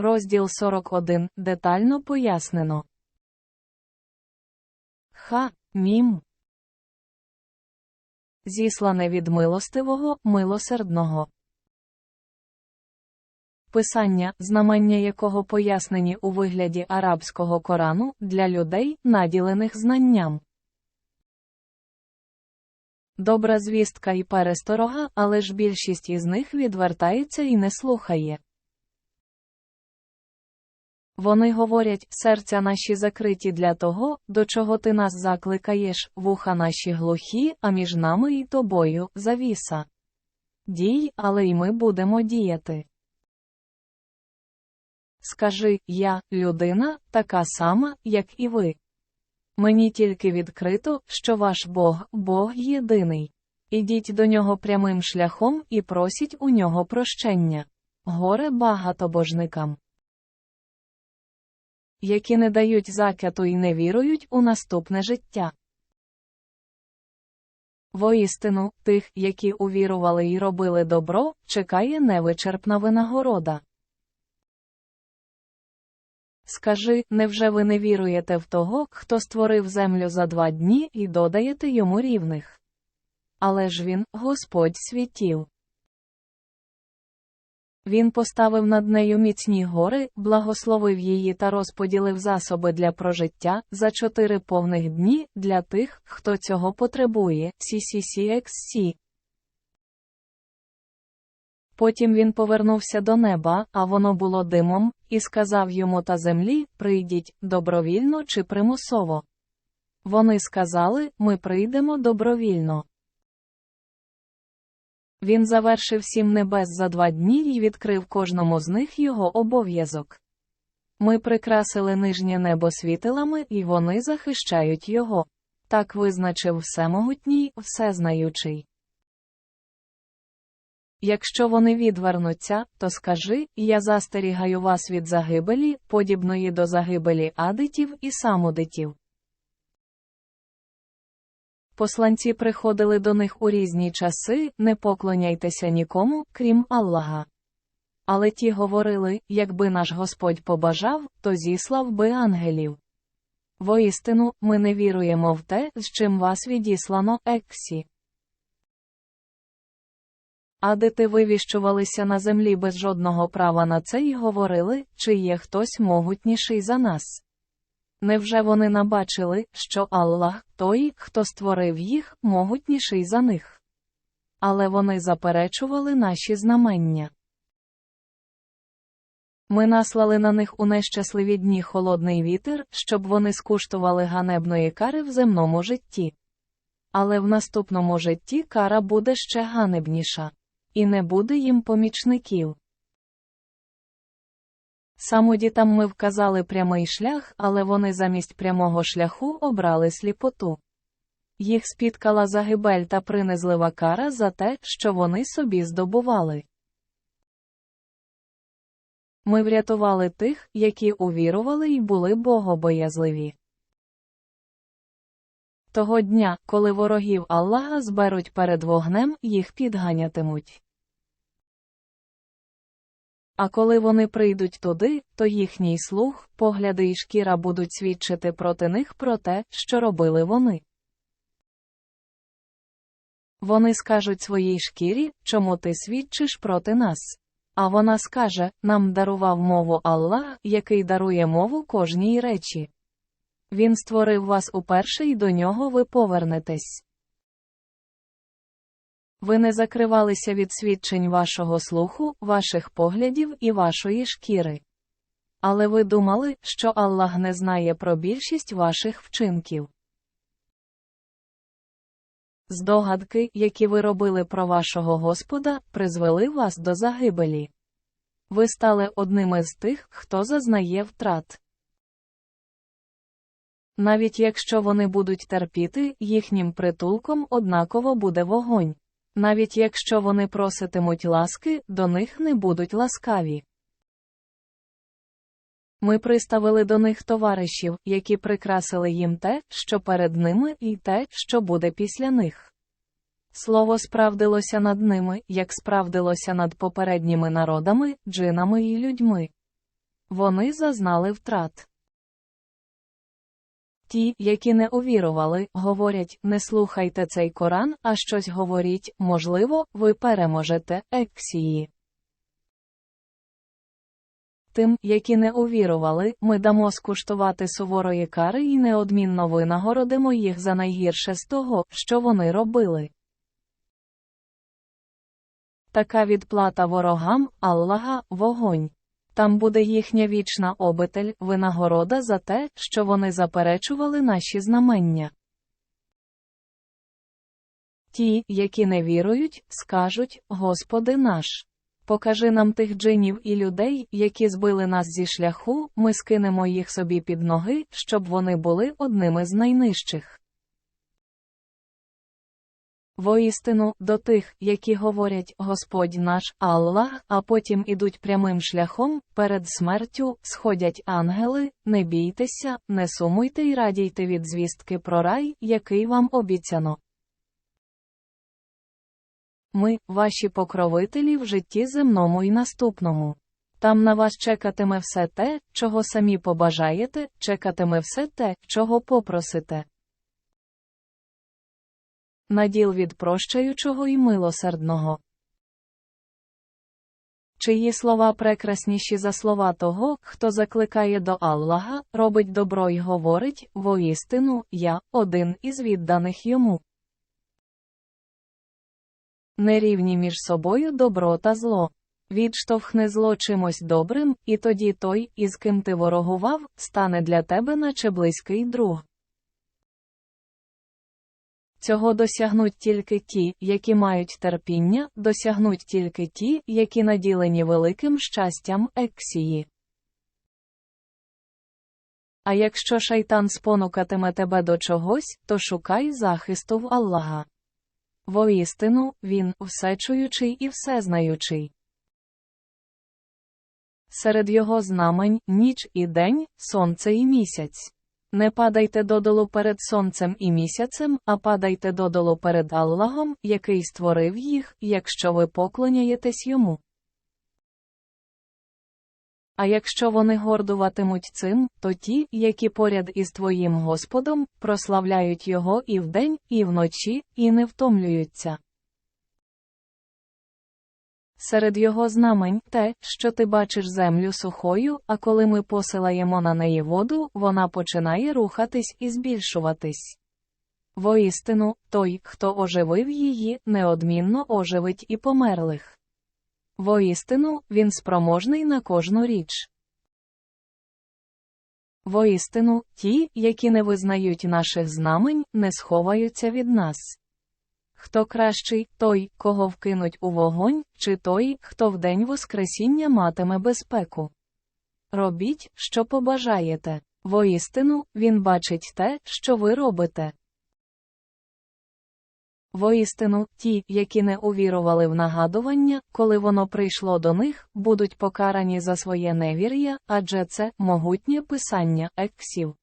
Розділ 41 детально пояснено. Ха, мім. Зіслане від милостивого, милосердного. Писання, знамення якого пояснені у вигляді арабського Корану для людей, наділених знанням. Добра звістка і пересторога, але ж більшість із них відвертається і не слухає. Вони говорять, серця наші закриті для того, до чого ти нас закликаєш, вуха наші глухі, а між нами і тобою завіса. Дій, але й ми будемо діяти. Скажи, я, людина, така сама, як і ви. Мені тільки відкрито, що ваш Бог, Бог єдиний. Ідіть до нього прямим шляхом і просіть у нього прощення. Горе багатобожникам, які не дають закяту і не вірують у наступне життя. Воістину, тих, які увірували і робили добро, чекає невичерпна винагорода. Скажи, невже ви не віруєте в того, хто створив землю за два дні і додаєте йому рівних? Але ж він, Господь світів. Він поставив над нею міцні гори, благословив її та розподілив засоби для прожиття за чотири повних дні для тих, хто цього потребує. CCCXC. Потім він повернувся до неба, а воно було димом, і сказав йому та землі: Прийдіть, добровільно чи примусово. Вони сказали: Ми прийдемо добровільно. Він завершив сім небес за два дні і відкрив кожному з них його обов'язок. Ми прикрасили нижнє небо світилами, і вони захищають його. Так визначив всемогутній, всезнаючий. Якщо вони відвернуться, то скажи, я застерігаю вас від загибелі, подібної до загибелі адитів і самодитів. Посланці приходили до них у різні часи, не поклоняйтеся нікому, крім Аллаха. Але ті говорили, якби наш Господь побажав, то зіслав би ангелів. Воістину, ми не віруємо в те, з чим вас відіслано Ексі. Адити вивіщувалися на землі без жодного права на це і говорили, чи є хтось могутніший за нас. Невже вони набачили, що Аллах, той, хто створив їх, могутніший за них? Але вони заперечували наші знамення. Ми наслали на них у нещасливі дні холодний вітер, щоб вони скуштували ганебної кари в земному житті. Але в наступному житті кара буде ще ганебніша. І не буде їм помічників. Самодітам ми вказали прямий шлях, але вони замість прямого шляху обрали сліпоту. Їх спіткала загибель та принизлива кара за те, що вони собі здобували. Ми врятували тих, які увірували і були богобоязливі. Того дня, коли ворогів Аллаха зберуть перед вогнем, їх підганятимуть. А коли вони прийдуть туди, то їхній слух, погляди і шкіра будуть свідчити проти них про те, що робили вони. Вони скажуть своїй шкірі, чому ти свідчиш проти нас. А вона скаже: Нам дарував мову Аллах, який дарує мову кожній речі. Він створив вас уперше і до нього ви повернетесь. Ви не закривалися від свідчень вашого слуху, ваших поглядів і вашої шкіри. Але ви думали, що Аллах не знає про більшість ваших вчинків. Здогадки, які ви робили про вашого Господа, призвели вас до загибелі. Ви стали одним із тих, хто зазнає втрат. Навіть якщо вони будуть терпіти, їхнім притулком однаково буде вогонь. Навіть якщо вони проситимуть ласки, до них не будуть ласкаві. Ми приставили до них товаришів, які прикрасили їм те, що перед ними, і те, що буде після них. Слово справдилося над ними, як справдилося над попередніми народами, джинами і людьми. Вони зазнали втрат. Ті, які не увірували, говорять, не слухайте цей Коран, а щось говоріть, можливо, ви переможете ексії. Тим, які не увірували, ми дамо скуштувати суворої кари і неодмінно винагородимо їх за найгірше з того, що вони робили. Така відплата ворогам Аллаха вогонь. Там буде їхня вічна обитель, винагорода за те, що вони заперечували наші знамення. Ті, які не вірують, скажуть Господи наш. Покажи нам тих джинів і людей, які збили нас зі шляху, ми скинемо їх собі під ноги, щоб вони були одними з найнижчих. Воістину, до тих, які говорять Господь наш Аллах, а потім ідуть прямим шляхом, перед смертю сходять ангели, не бійтеся, не сумуйте й радійте від звістки про рай, який вам обіцяно. Ми, ваші покровителі в житті земному і наступному. Там на вас чекатиме все те, чого самі побажаєте, чекатиме все те, чого попросите. Наділ від прощаючого і милосердного. Чиї слова прекрасніші за слова того, хто закликає до Аллаха, робить добро й говорить, воістину, я один із відданих йому. Нерівні між собою добро та зло. Відштовхни зло чимось добрим, і тоді той, із ким ти ворогував, стане для тебе наче близький друг. Цього досягнуть тільки ті, які мають терпіння, досягнуть тільки ті, які наділені великим щастям ексії. А якщо шайтан спонукатиме тебе до чогось, то шукай захисту в Аллаха. Воістину, він всечуючий і всезнаючий. Серед його знамень ніч і день, сонце і місяць. Не падайте додолу перед сонцем і місяцем, а падайте додолу перед Аллахом, який створив їх, якщо ви поклоняєтесь йому. А якщо вони гордуватимуть цим, то ті, які поряд із твоїм Господом, прославляють його і вдень, і вночі, і не втомлюються. Серед його знамень те, що ти бачиш землю сухою, а коли ми посилаємо на неї воду, вона починає рухатись і збільшуватись. Воістину, той, хто оживив її, неодмінно оживить і померлих. Воістину, він спроможний на кожну річ. Воістину, ті, які не визнають наших знамень, не сховаються від нас. Хто кращий, той, кого вкинуть у вогонь, чи той, хто в день Воскресіння матиме безпеку. Робіть, що побажаєте. Воістину, він бачить те, що ви робите. Воістину, ті, які не увірували в нагадування, коли воно прийшло до них, будуть покарані за своє невір'я, адже це могутнє писання ексів.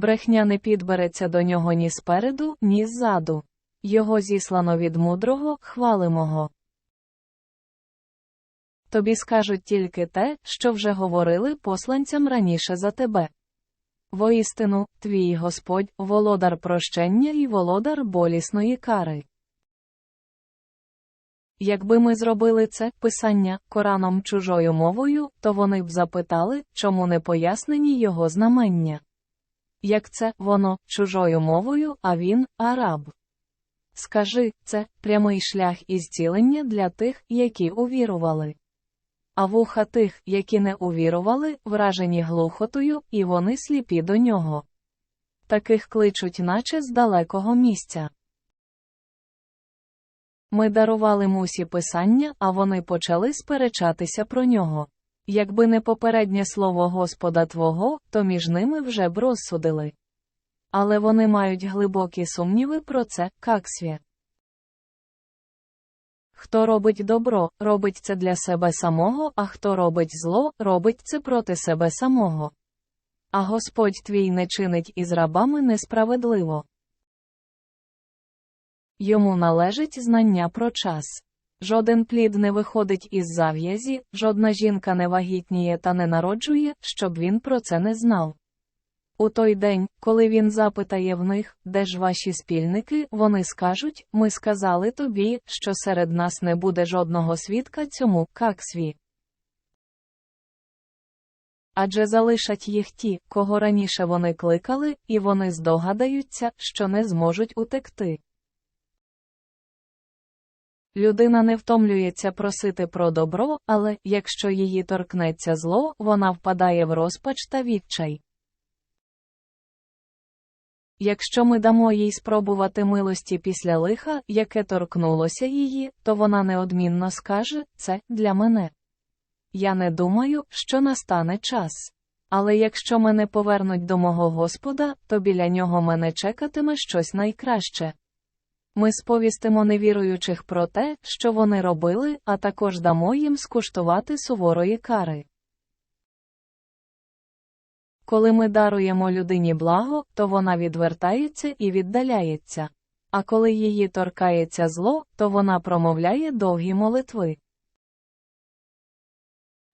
Брехня не підбереться до нього ні спереду, ні ззаду. Його зіслано від мудрого, хвалимого. Тобі скажуть тільки те, що вже говорили посланцям раніше за тебе. Воістину, твій Господь, володар прощення і володар болісної кари. Якби ми зробили це писання Кораном чужою мовою, то вони б запитали, чому не пояснені його знамення. Як це воно чужою мовою, а він араб. Скажи це прямий шлях із цілення для тих, які увірували. А вуха тих, які не увірували, вражені глухотою, і вони сліпі до нього. Таких кличуть, наче з далекого місця. Ми дарували мусі писання, а вони почали сперечатися про нього. Якби не попереднє слово Господа Твого, то між ними вже б розсудили. Але вони мають глибокі сумніви про це, каксвє. Хто робить добро, робить це для себе самого, а хто робить зло, робить це проти себе самого. А Господь твій не чинить із рабами несправедливо. Йому належить знання про час. Жоден плід не виходить із зав'язі, жодна жінка не вагітніє та не народжує, щоб він про це не знав. У той день, коли він запитає в них, де ж ваші спільники, вони скажуть ми сказали тобі, що серед нас не буде жодного свідка цьому, каксві. Адже залишать їх ті, кого раніше вони кликали, і вони здогадаються, що не зможуть утекти. Людина не втомлюється просити про добро, але, якщо її торкнеться зло, вона впадає в розпач та відчай. Якщо ми дамо їй спробувати милості після лиха, яке торкнулося її, то вона неодмінно скаже це для мене. Я не думаю, що настане час. Але якщо мене повернуть до мого Господа, то біля нього мене чекатиме щось найкраще. Ми сповістимо невіруючих про те, що вони робили, а також дамо їм скуштувати суворої кари. Коли ми даруємо людині благо, то вона відвертається і віддаляється. А коли її торкається зло, то вона промовляє довгі молитви.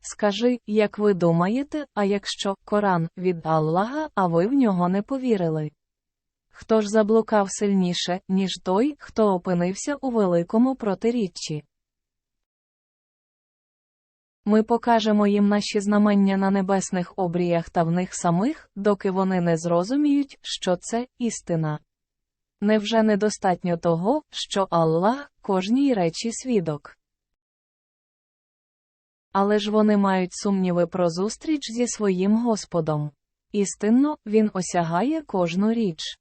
Скажи, як ви думаєте, а якщо Коран від Аллаха, а ви в нього не повірили? Хто ж заблукав сильніше, ніж той, хто опинився у великому протиріччі? Ми покажемо їм наші знамення на небесних обріях та в них самих, доки вони не зрозуміють, що це істина. Невже недостатньо того, що Аллах кожній речі свідок? Але ж вони мають сумніви про зустріч зі своїм Господом. Істинно, він осягає кожну річ.